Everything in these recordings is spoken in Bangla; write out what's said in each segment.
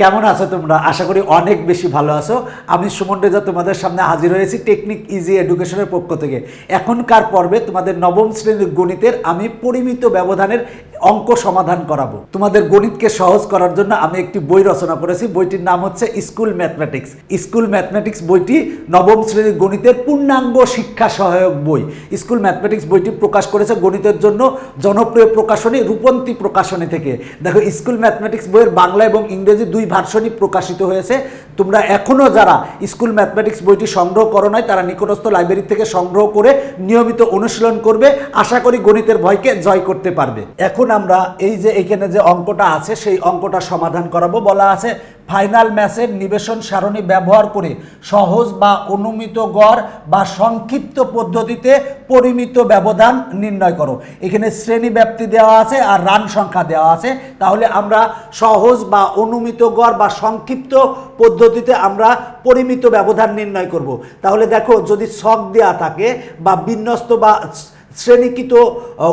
কেমন আছো তোমরা? আশা করি অনেক বেশি ভালো আছো। আমি সুমন রেজা তোমাদের সামনে হাজির হয়েছি টেকনিক ইজি এডুকেশনের পক্ষ থেকে। এখনকার পর্বে তোমাদের নবম শ্রেণির গণিতের আমি পরিমিত ব্যবধানের অঙ্ক সমাধান করাবো। তোমাদের গণিতকে সহজ করার জন্য আমি একটি বই রচনা করেছি। বইটির নাম হচ্ছে স্কুল ম্যাথমেটিক্স। স্কুল ম্যাথমেটিক্স বইটি নবম শ্রেণির গণিতের পূর্ণাঙ্গ শিক্ষা সহায়ক বই। স্কুল ম্যাথমেটিক্স বইটি প্রকাশ করেছে গণিতের জন্য জনপ্রিয় প্রকাশনী রূপন্তী প্রকাশনী থেকে। দেখো, স্কুল ম্যাথমেটিক্স বইয়ের বাংলা এবং ইংরেজি দুই ভার্সনই প্রকাশিত হয়েছে। তোমরা এখনও যারা স্কুল ম্যাথমেটিক্স বইটি সংগ্রহ করো নাই, তারা নিকটস্থ লাইব্রেরি থেকে সংগ্রহ করে নিয়মিত অনুশীলন করবে। আশা করি গণিতের ভয়কে জয় করতে পারবে। এখন আমরা এই যে এখানে যে অঙ্কটা আছে, সেই অঙ্কটা সমাধান করাবো। বলা আছে, ফাইনাল ম্যাচের নিবেশন সারণী ব্যবহার করে সহজ বা অনুমিত গড় বা সংক্ষিপ্ত পদ্ধতিতে পরিমিত ব্যবধান নির্ণয় করো। এখানে শ্রেণি ব্যাপ্তি দেওয়া আছে আর রান সংখ্যা দেওয়া আছে। তাহলে আমরা সহজ বা অনুমিত গড় বা সংক্ষিপ্ত পদ্ধতিতে আমরা পরিমিত ব্যবধান নির্ণয় করব। তাহলে দেখো, যদি ছক দেওয়া থাকে বা বিন্যস্ত বা শ্রেণীকৃত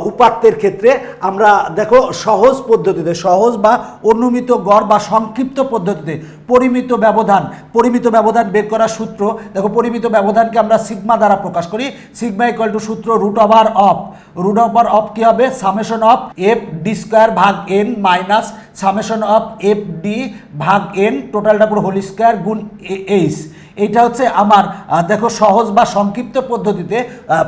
উপাত্তের ক্ষেত্রে আমরা দেখো সহজ পদ্ধতিতে, সহজ বা অনুমিত গড় বা সংক্ষিপ্ত পদ্ধতিতে পরিমিত ব্যবধান পরিমিত ব্যবধান বের করার সূত্র, দেখো পরিমিত ব্যবধানকে আমরা সিগমা দ্বারা প্রকাশ করি সিগমা ইকুয়াল টু সূত্র root over of root over of কী হবে? Summation of F D square ভাগ N minus summation of F D ভাগ এন টোটালটা পুরো হোল স্কোয়ার গুণ এইচ এইটা হচ্ছে আমার দেখো সহজ বা সংক্ষিপ্ত পদ্ধতিতে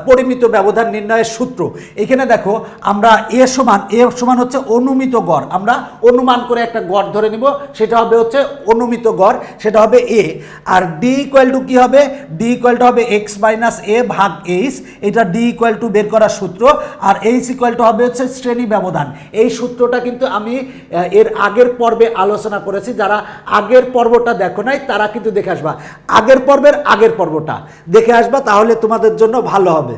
পরিমিত ব্যবধান নির্ণয়ের সূত্র। এখানে দেখো আমরা এ সমান এ সমান হচ্ছে অনুমিত গড়। আমরা অনুমান করে একটা গড় ধরে নিব, সেটা হবে হচ্ছে অনুমিত গড়, সেটা হবে A. R D equal to কী হবে? ডি ইকুয়াল টু হবে এক্স মাইনাস এ ভাগ এইচ এটা ডি ইকুয়াল টু বের করার সূত্র। আর এইচ ইকুয়াল টু হবে হচ্ছে শ্রেণি ব্যবধান। এই সূত্রটা কিন্তু আমি এর আগের পর্বে আলোচনা করেছি, যারা আগের পর্বটা দেখো নাই, তারা কিন্তু দেখে আসবা। আগের পর্বের আগের পর্বটা। দেখে আসবা তাহলে তোমাদের জন্য ভালো হবে।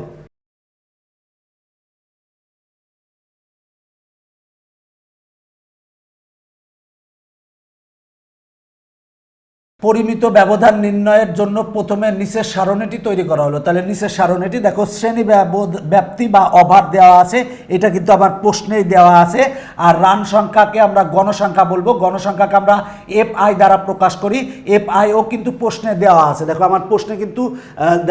পরিমিত ব্যবধান নির্ণয়ের জন্য প্রথমে নিচের সারণীটি তৈরি করা হলো। তাহলে নিচের সারণীটি দেখো, শ্রেণি ব্যাপ্তি বা অভার দেওয়া আছে। এটা কিন্তু আমার প্রশ্নেই দেওয়া আছে। আর রান সংখ্যাকে আমরা গণসংখ্যা বলব। গণসংখ্যাকে আমরা এফ আই দ্বারা প্রকাশ করি। এফ আইও কিন্তু প্রশ্নে দেওয়া আছে। দেখো, আমার প্রশ্নে কিন্তু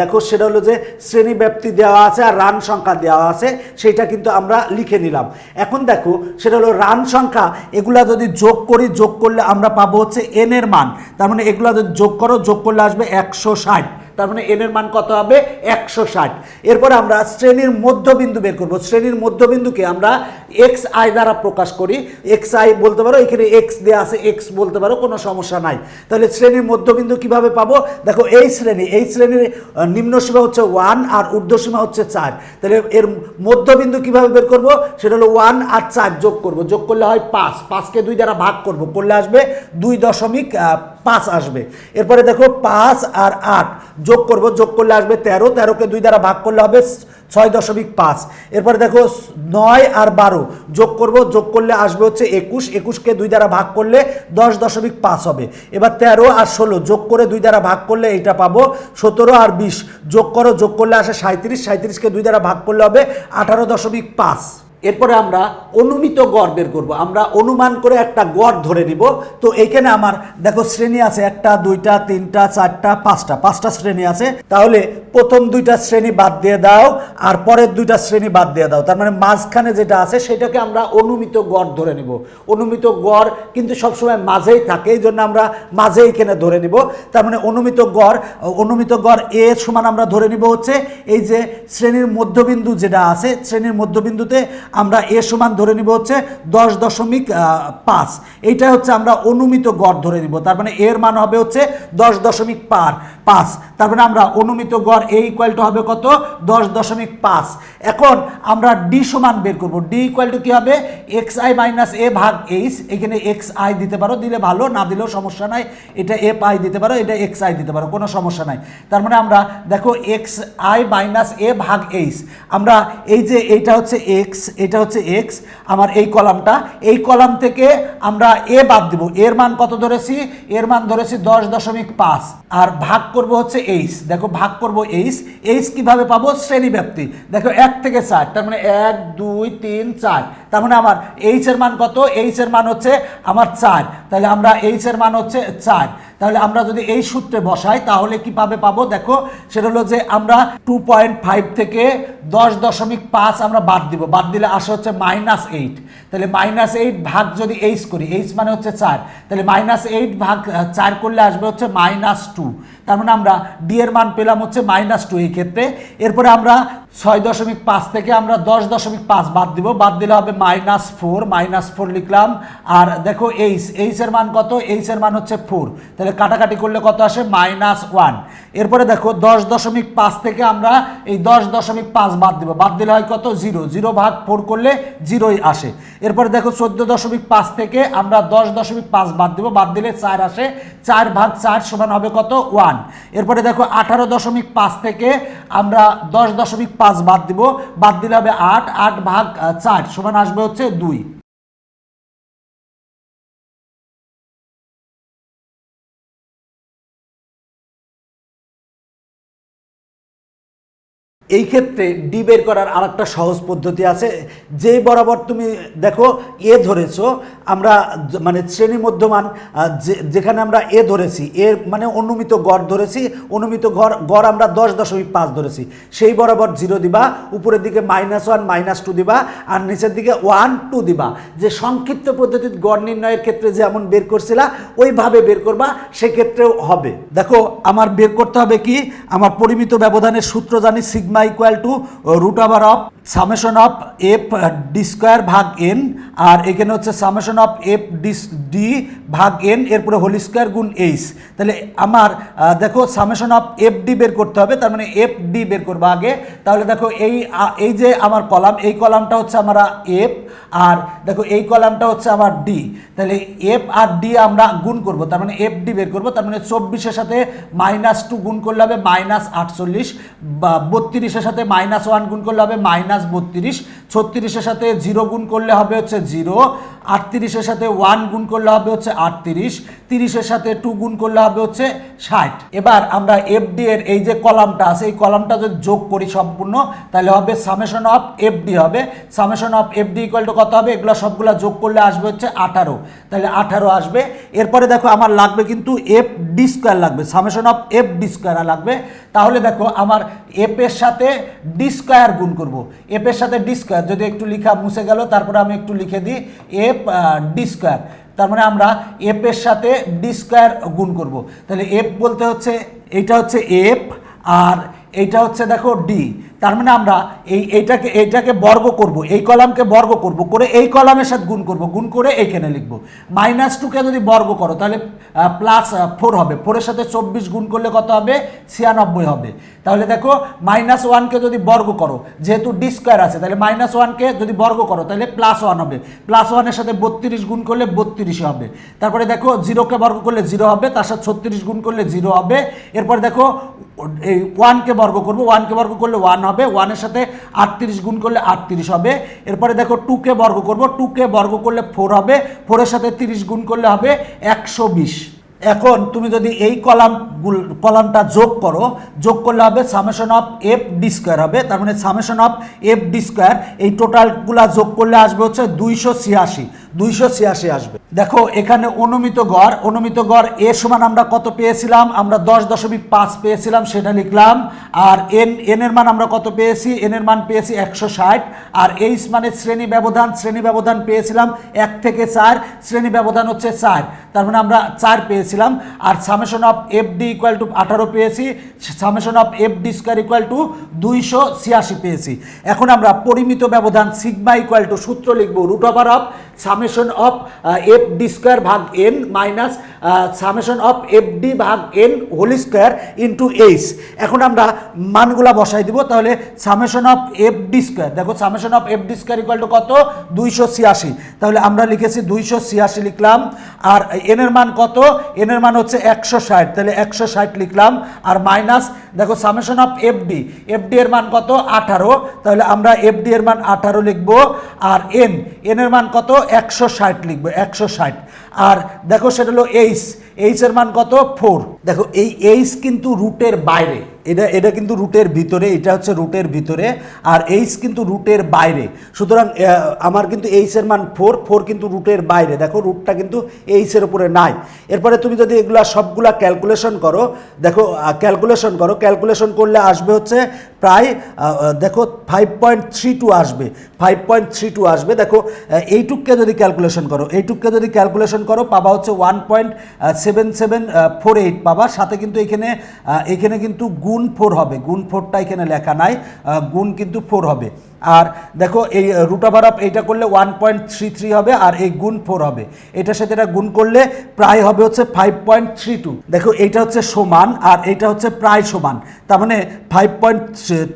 দেখো, সেটা হলো যে শ্রেণি ব্যাপ্তি দেওয়া আছে আর রান সংখ্যা দেওয়া আছে সেটা কিন্তু আমরা লিখে নিলাম। এখন দেখো, সেটা হলো রান সংখ্যা, এগুলা যদি যোগ করি, যোগ করলে আমরা পাবো হচ্ছে এন এর মান। তার মানে এগুলা যোগ করো যোগ করলে আসবে একশো ষাট। তার মানে এন এর মান কত হবে? একশো ষাট। এরপরে আমরা শ্রেণির মধ্যবিন্দু বের করব। শ্রেণির মধ্যবিন্দুকে আমরা এক্স আই দ্বারা প্রকাশ করি। এক্স আই বলতে পারো এখানে এক্স দেওয়া আছে এক্স বলতে পারো কোনো সমস্যা নাই। তাহলে শ্রেণির মধ্যবিন্দু কীভাবে পাবো? দেখো এই শ্রেণি এই শ্রেণির আহ, নিম্ন সীমা হচ্ছে ওয়ান আর ঊর্ধ্ব সীমা হচ্ছে চার। তাহলে এর মধ্যবিন্দু কীভাবে বের করব? সেটা হলো ওয়ান আর চার যোগ করব। যোগ করলে হয় পাঁচ। পাঁচকে দুই দ্বারা ভাগ করব। করলে আসবে দুই দশমিক পাঁচ আসবে। এরপরে দেখো পাঁচ আর আট, যোগ করব, যোগ করলে আসবে তেরো, তেরোকে দুই দ্বারা ভাগ করলে হবে ছয় দশমিক পাঁচ। এরপরে দেখো নয় আর বারো, যোগ করব, যোগ করলে আসবে হচ্ছে একুশ, একুশকে দুই দ্বারা ভাগ করলে দশ দশমিক পাঁচ হবে। এবার তেরো আর ষোলো, যোগ করে দুই দ্বারা ভাগ করলে এইটা পাবো সতেরো আর বিশ। যোগ করো, যোগ করলে আসে সাঁত্রিশ সাঁত্রিশকে দুই দ্বারা ভাগ করলে হবে আঠারো দশমিক পাঁচ। এরপরে আমরা অনুমিত গড় বের করব। আমরা অনুমান করে একটা গড় ধরে নিব। তো এইখানে আমার, দেখো শ্রেণি আছে একটা, দুইটা, তিনটা, চারটা, পাঁচটা। পাঁচটা শ্রেণি আছে। তাহলে প্রথম দুইটা শ্রেণি বাদ দিয়ে দাও আর পরের দুইটা শ্রেণি বাদ দিয়ে দাও। তার মানে মাঝখানে যেটা আছে সেটাকে আমরা অনুমিত গড় ধরে নিব। অনুমিত গড় কিন্তু সবসময় মাঝেই থাকে, এই জন্য আমরা মাঝে এখানে ধরে নিব। তার মানে অনুমিত গড় অনুমিত গড় এ সমান আমরা ধরে নিব হচ্ছে এই যে শ্রেণির মধ্যবিন্দু যেটা আছে, শ্রেণির মধ্যবিন্দুতে আমরা এ সমান ধরে নিব হচ্ছে দশ দশমিক পাঁচ। এইটা হচ্ছে আমরা অনুমিত গড় ধরে নিব। তার মানে এর মান হবে হচ্ছে দশ দশমিক পার পাঁচ। তার মানে আমরা অনুমিত গড় এ ইকুয়াল টু হবে কত? দশ দশমিক পাঁচ। এখন আমরা ডি সমান বের করব। ডি ইকুয়াল টু কী হবে? এক্স আই মাইনাস এ ভাগ এইচ এখানে এক্স আই দিতে পারো, দিলে ভালো। না দিলেও সমস্যা নাই। এটা এফ আই দিতে পারো, এটা এক্স আই দিতে পারো। কোনো সমস্যা নাই। তার মানে আমরা দেখো এক্স আই মাইনাস এ ভাগ এইচ আমরা এই যে এইটা হচ্ছে এক্স এটা হচ্ছে এক্স আমার এই কলামটা, এই কলাম থেকে আমরা এ বাদ দিব। এর মান কত ধরেছি? এর মান ধরেছি দশ দশমিক পাঁচ। আর ভাগ করব হচ্ছে এইচ দেখো, ভাগ করব এইচ এইচ কীভাবে পাবো? শ্রেণি ব্যাপ্তি দেখো, এক থেকে চার, তার মানে এক, দুই, তিন, চার। তার মানে আমার এইচ এর মান কত? এইচ এর মান হচ্ছে আমার চার। তাহলে আমরা এইচ এর মান হচ্ছে চার। তাহলে আমরা যদি এই সূত্রে বসাই, তাহলে কীভাবে পাবো? দেখো, সেটা হলো যে আমরা টু পয়েন্ট ফাইভ থেকে দশ দশমিক পাঁচ আমরা বাদ দিব। বাদ দিলে আসে হচ্ছে মাইনাস এইট তাহলে মাইনাস এইট ভাগ যদি এইচ করি এইচ মানে হচ্ছে চার। তাহলে মাইনাস এইট ভাগ চার করলে আসবে হচ্ছে মাইনাস টু তার মানে আমরা ডি এর মান পেলাম হচ্ছে মাইনাস টু এই ক্ষেত্রে এরপরে আমরা ছয় দশমিক পাঁচ থেকে আমরা দশ দশমিক পাঁচ বাদ দিব। বাদ দিলে হবে মাইনাস ফোর মাইনাস ফোর লিখলাম। আর দেখো এইচ এইচ এর মান কত? এইচ এর মান হচ্ছে ফোর। তাহলে কাটাকাটি করলে কত আসে? Minus one. এরপরে দেখো দশ দশমিক পাঁচ থেকে আমরা এই দশ দশমিক পাঁচ বাদ দিব। বাদ দিলে হয় কত? জিরো। জিরো ভাগ ফোর করলে জিরোই আসে। এরপরে দেখো চোদ্দ দশমিক পাঁচ থেকে আমরা দশ দশমিক পাঁচ বাদ দিব। বাদ দিলে চার আসে। চার ভাগ চার সমান হবে কত? ওয়ান। এরপরে দেখো আঠারো দশমিক পাঁচ থেকে আমরা দশ দশমিক পাঁচ বাদ দিব। বাদ দিলে হবে আট আট ভাগ চার। সমান আসবে হচ্ছে দুই। এই ক্ষেত্রে ডি বের করার আরেকটা সহজ পদ্ধতি আছে। যে বরাবর তুমি দেখো, এ ধরেছো, আমরা মানে শ্রেণি মধ্যমান যেখানে আমরা এ ধরেছি এর মানে অনুমিত গড় ধরেছি, অনুমিত গড় গড় আমরা দশ দশমিক পাঁচ ধরেছি। সেই বরাবর জিরো দিবা, উপরের দিকে মাইনাস ওয়ান, মাইনাস টু দিবা, আর নিচের দিকে ওয়ান, টু দিবা। যে সংক্ষিপ্ত পদ্ধতির গড় নির্ণয়ের ক্ষেত্রে যেমন বের করছিলা, ওইভাবে বের করবা, সেক্ষেত্রেও হবে। দেখো, আমার বের করতে হবে কি? আমার পরিমিত ব্যবধানের সূত্র জানি, sigma equal to root over of summation of F D square ভাগ এন আর এখানে হচ্ছে summation of F this D ভাগ এন এরপরে হোল স্কোয়ার গুণ এইচ তাহলে আমার দেখো সামেশন অফ এফ ডি বের করতে হবে, তার মানে এফ ডি বের করব আগে। তাহলে দেখো এই এই যে আমার কলাম, এই কলামটা হচ্ছে আমার এফ আর দেখো এই কলামটা হচ্ছে আমার ডি তাহলে এফ আর ডি আমরা গুণ করব, তার মানে এফ ডি বের করব, তার মানে চব্বিশের সাথে মাইনাস টু গুণ করলে হবে মাইনাস আটচল্লিশ, বা বত্রিশের সাথে মাইনাস ওয়ান গুণ করলে হবে মাইনাস বত্রিশ। ছত্রিশের সাথে জিরো গুণ করলে হবে হচ্ছে জিরো, আটত্রিশের সাথে ওয়ান গুণ করলে হবে হচ্ছে আটত্রিশ, তিরিশের সাথে টু গুণ করলে হবে হচ্ছে ষাট। এবার আমরা এফডি এর এই যে কলামটা আছে, এই কলামটা যদি যোগ করি সম্পূর্ণ, তাহলে হবে সামেশন অফ এফডি হবে। Summation of FD equal to কত হবে? এগুলো সবগুলো যোগ করলে আসবে হচ্ছে আঠারো। তাহলে আঠারো আসবে। এরপরে দেখো আমার লাগবে কিন্তু এফ ডি স্কোয়ার লাগবে, summation of F D square লাগবে। তাহলে দেখো আমার এফ এর সাথে ডি স্কোয়ার গুণ করব। এফ এর সাথে ডি স্কোয়ার যদি একটু লিখা মুছে গেল, তারপরে আমি একটু লিখে দিই এফ ডি স্কোয়ার তার মানে আমরা এফ এর সাথে ডি স্কোয়ার গুণ করব। তাহলে এফ বলতে হচ্ছে, এইটা হচ্ছে এফ আর এইটা হচ্ছে দেখো ডি তার মানে আমরা এই এটাকে এইটাকে বর্গ করব, এই কলামকে বর্গ করব, করে এই কলামের সাথে গুণ করব, গুণ করে এইখানে লিখব। মাইনাস টুকে যদি বর্গ করো, তাহলে প্লাস ফোর হবে। ফোরের সাথে চব্বিশ গুণ করলে কত হবে? ছিয়ানব্বই হবে। তাহলে দেখো মাইনাস ওয়ানকে যদি বর্গ করো, যেহেতু ডি স্কোয়ার আছে, তাহলে মাইনাস ওয়ানকে যদি বর্গ করো, তাহলে প্লাস ওয়ান হবে। প্লাস ওয়ানের সাথে বত্রিশ গুণ করলে বত্রিশে হবে। তারপরে দেখো জিরোকে বর্গ করলে জিরো হবে, তার সাথে ছত্রিশ গুণ করলে জিরো হবে। এরপর দেখো, এই ওয়ানকে বর্গ করব ওয়ানকে বর্গ করলে ওয়ান হবে ওয়ানের সাথে আটত্রিশ গুণ করলে আটত্রিশ হবে। এরপরে দেখো টুকে বর্গ করব। টুকে বর্গ করলে ফোর হবে। ফোরের সাথে তিরিশ গুণ করলে হবে একশো বিশ। এখন তুমি যদি এই কলাম কলামটা যোগ করো, যোগ করলে হবে summation of F D square হবে, তার মানে summation of F D square এই টোটালগুলা যোগ করলে আসবে হচ্ছে দুইশো ছিয়াশি দুইশো ছিয়াশি আসবে। দেখো, এখানে অনুমিত গড় অনুমিত গড় এ সমান আমরা কত পেয়েছিলাম? আমরা দশ দশমিক পাঁচ পেয়েছিলাম, সেটা লিখলাম। আর এন এন এর মান আমরা কত পেয়েছি? এন এর মান পেয়েছি একশো ষাট। আর এইচ মানে শ্রেণি ব্যবধান শ্রেণি ব্যবধান পেয়েছিলাম এক থেকে চার, শ্রেণি ব্যবধান হচ্ছে চার। তার মানে আমরা চার পেয়েছিলাম আর summation of F D equal to আঠারো পেয়েছি summation of F D square equal to দুইশো ছিয়াশি পেয়েছি। এখন আমরা পরিমিত ব্যবধান সিগমা ইকুয়াল টু সূত্র লিখব root over of summation of F D square ভাগ N minus summation of F D ভাগ N whole square into H. এখন আমরা মানগুলা বসাই দিব, তাহলে summation of F D square, দেখো summation of F D square equal to কত? দুইশো ছিয়াশি। তাহলে আমরা লিখেছি দুইশো ছিয়াশি লিখলাম, আর এন এর মান কত? এন এর মান হচ্ছে একশো ষাট। তাহলে একশো ষাট লিখলাম, আর মাইনাস, দেখো summation of F D F D এর মান কত? আঠারো। তাহলে আমরা এফ ডি এর মান আঠারো লিখব, আর এন এন এর মান কত? একশো ষাট লিখব একশো ষাট। আর দেখো সেটা হলো এইচ এইচ এর মান কত? ফোর দেখো, এই এইচ কিন্তু রুটের বাইরে। এটা এটা কিন্তু রুটের ভিতরে, এটা হচ্ছে রুটের ভিতরে, আর এইচ কিন্তু রুটের বাইরে। সুতরাং আমার কিন্তু এইচের মান ফোর ফোর কিন্তু রুটের বাইরে। দেখো রুটটা কিন্তু এইচের উপরে নাই। এরপরে তুমি যদি এগুলা সবগুলা ক্যালকুলেশন করো, দেখো ক্যালকুলেশন করো ক্যালকুলেশন করলে আসবে হচ্ছে প্রায় দেখো ফাইভ পয়েন্ট থ্রি টু আসবে। ফাইভ পয়েন্ট থ্রি টু আসবে। দেখো এইটুককে যদি ক্যালকুলেশন করো, এইটুককে যদি ক্যালকুলেশন করো, পাবা হচ্ছে one point seven seven four eight পাবা। সাথে কিন্তু এখানে এখানে কিন্তু গুণ ফোর হবে। গুণ ফোরটা এখানে লেখা নাই গুণ কিন্তু ফোর হবে। আর দেখো এই রুট ওভার অফ এইটা করলে ওয়ান পয়েন্ট থ্রি থ্রি হবে আর এই গুণ ফোর হবে। এটার সাথে এটা গুণ করলে প্রায় হবে হচ্ছে ফাইভ পয়েন্ট থ্রি টু দেখো এইটা হচ্ছে সমান আর এইটা হচ্ছে প্রায় সমান। তার মানে ফাইভ পয়েন্ট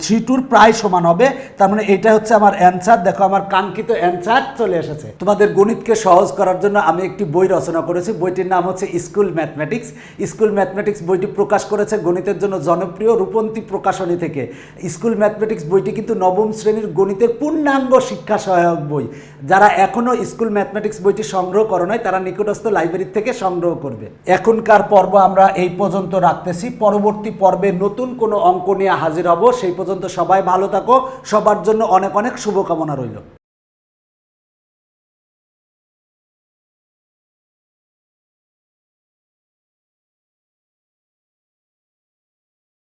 থ্রি টুর প্রায় সমান হবে। তার মানে এটা হচ্ছে আমার অ্যান্সার দেখো আমার কাঙ্ক্ষিত অ্যান্সার চলে এসেছে। তোমাদের গণিতকে সহজ করার জন্য আমি একটি বই রচনা করেছি। বইটির নাম হচ্ছে স্কুল ম্যাথমেটিক্স। স্কুল ম্যাথমেটিক্স বইটি প্রকাশ করেছে গণিতের জন্য জনপ্রিয় রূপন্তী প্রকাশনী থেকে। স্কুল ম্যাথমেটিক্স বইটি কিন্তু নবম শ্রেণির গণিতের পূর্ণাঙ্গ শিক্ষা সহায়ক বই। যারা এখনও স্কুল ম্যাথমেটিক্স বইটি সংগ্রহ করো নয় তারা নিকটস্থ লাইব্রেরি থেকে সংগ্রহ করবে। এখনকার পর্ব আমরা এই পর্যন্ত রাখতেছি। পরবর্তী পর্বে নতুন কোনো অঙ্ক নিয়ে হাজির হব। সেই পর্যন্ত সবাই ভালো থাকো। সবার জন্য অনেক অনেক শুভকামনা রইল।